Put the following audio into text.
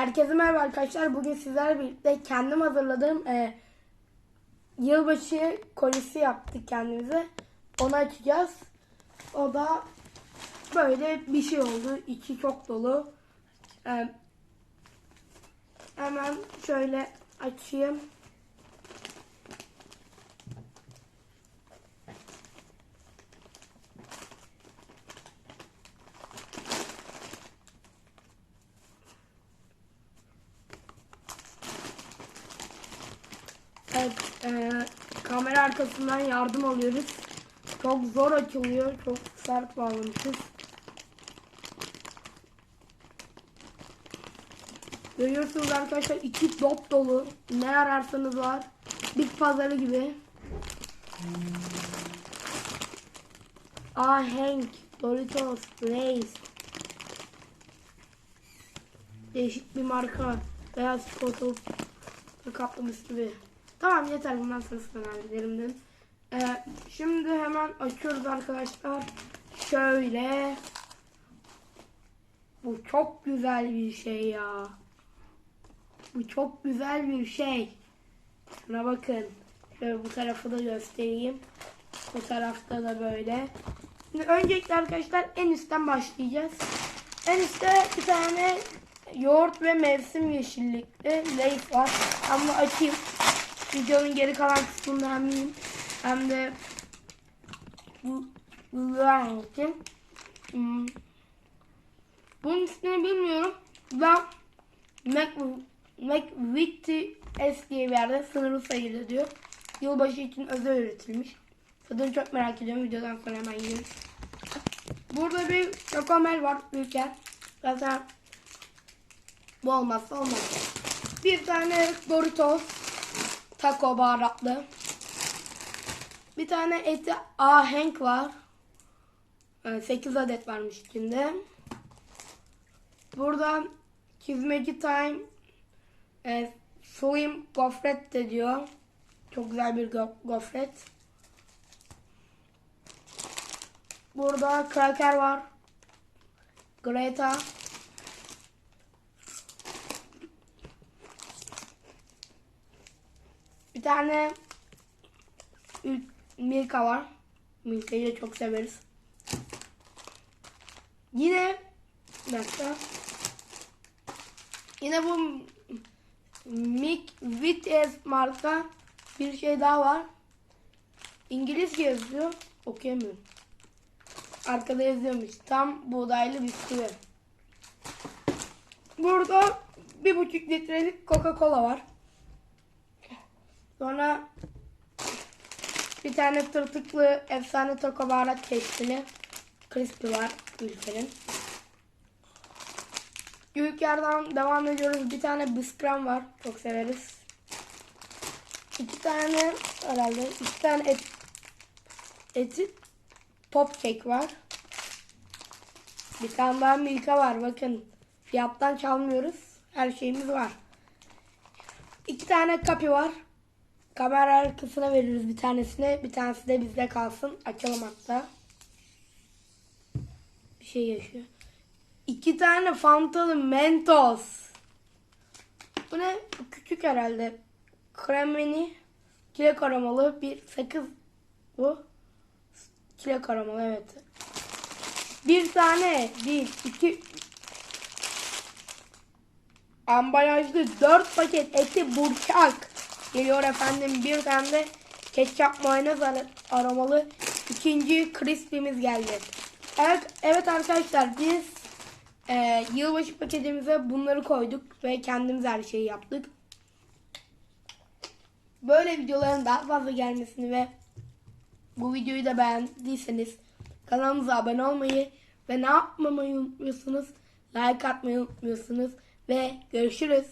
Herkese merhaba arkadaşlar. Bugün sizlerle birlikte kendim hazırladığım e, yılbaşı kolisi yaptık kendimize. Onu açacağız. O da böyle bir şey oldu. İçi çok dolu. E, hemen şöyle açayım. Evet, e, kamera arkasından yardım alıyoruz. Çok zor açılıyor, çok sert bağlamışız. Görüyorsunuz arkadaşlar içi dop dolu. Ne ararsanız var. Bit pazarı gibi. Ahenk, Doritos, Lay's. Değişik bir marka. Beyaz çikolatalı kaplamış gibi. Tamam yeter bundan sonrasını hallederimden. Ee, şimdi hemen açıyoruz arkadaşlar. Şöyle. Bu çok güzel bir şey ya. Bu çok güzel bir şey. Şuna bakın. Şöyle bu tarafı da göstereyim. Bu tarafta da böyle. Şimdi öncelikle arkadaşlar en üstten başlayacağız. En üstte bir tane yoğurt ve mevsim yeşillikli Lay's var. Ben bunu açayım. Videonun geri kalan kısmında hem hem de bu bu anlatayım. Hmm. Bunun ismini bilmiyorum. Ben Mac, McVitie S diye bir yerde sınırlı sayıda diyor. Yılbaşı için özel üretilmiş. Tadını çok merak ediyorum. Videodan sonra hemen yiyorum. Burada bir çokomel var ülke. Zaten bu olmazsa olmaz. Bir tane Doritos taco baharatlı. Bir tane eti ahenk var. 8 adet varmış içinde. Burada Çizmeci Time e, Slim gofret de diyor. Çok güzel bir go- gofret. Burada kraker var. Greta. Bir tane Milka var. Milka'yı da çok severiz. Yine bir dakika. Yine bu Mick Vites marka bir şey daha var. İngilizce yazıyor. Okuyamıyorum. Arkada yazıyormuş. Tam buğdaylı bisküvi. Burada bir buçuk litrelik Coca-Cola var. Sonra bir tane tırtıklı efsane Toka baharat keşfili. Crispy var ülkenin. Ülkerden devam ediyoruz. Bir tane biskram var. Çok severiz. İki tane herhalde. iki tane et, eti top cake var. Bir tane daha Milka var. Bakın fiyattan çalmıyoruz. Her şeyimiz var. İki tane kapi var. Kamera arkasına veririz bir tanesine. Bir tanesi de bizde kalsın. Açalım hatta. Bir şey yaşıyor. İki tane Fantalı Mentos. Bu ne? Bu küçük herhalde. Kremini çilek aromalı bir sakız bu. Çilek aromalı evet. Bir tane, bir, iki, ambalajlı dört paket eti burçak. Geliyor efendim bir tane de ketçap mayonez ar- aromalı ikinci crispy'miz geldi. Evet, evet arkadaşlar biz e, yılbaşı paketimize bunları koyduk ve kendimiz her şeyi yaptık. Böyle videoların daha fazla gelmesini ve bu videoyu da beğendiyseniz kanalımıza abone olmayı ve ne yapmamayı unutmuyorsunuz? Like atmayı unutmuyorsunuz ve görüşürüz.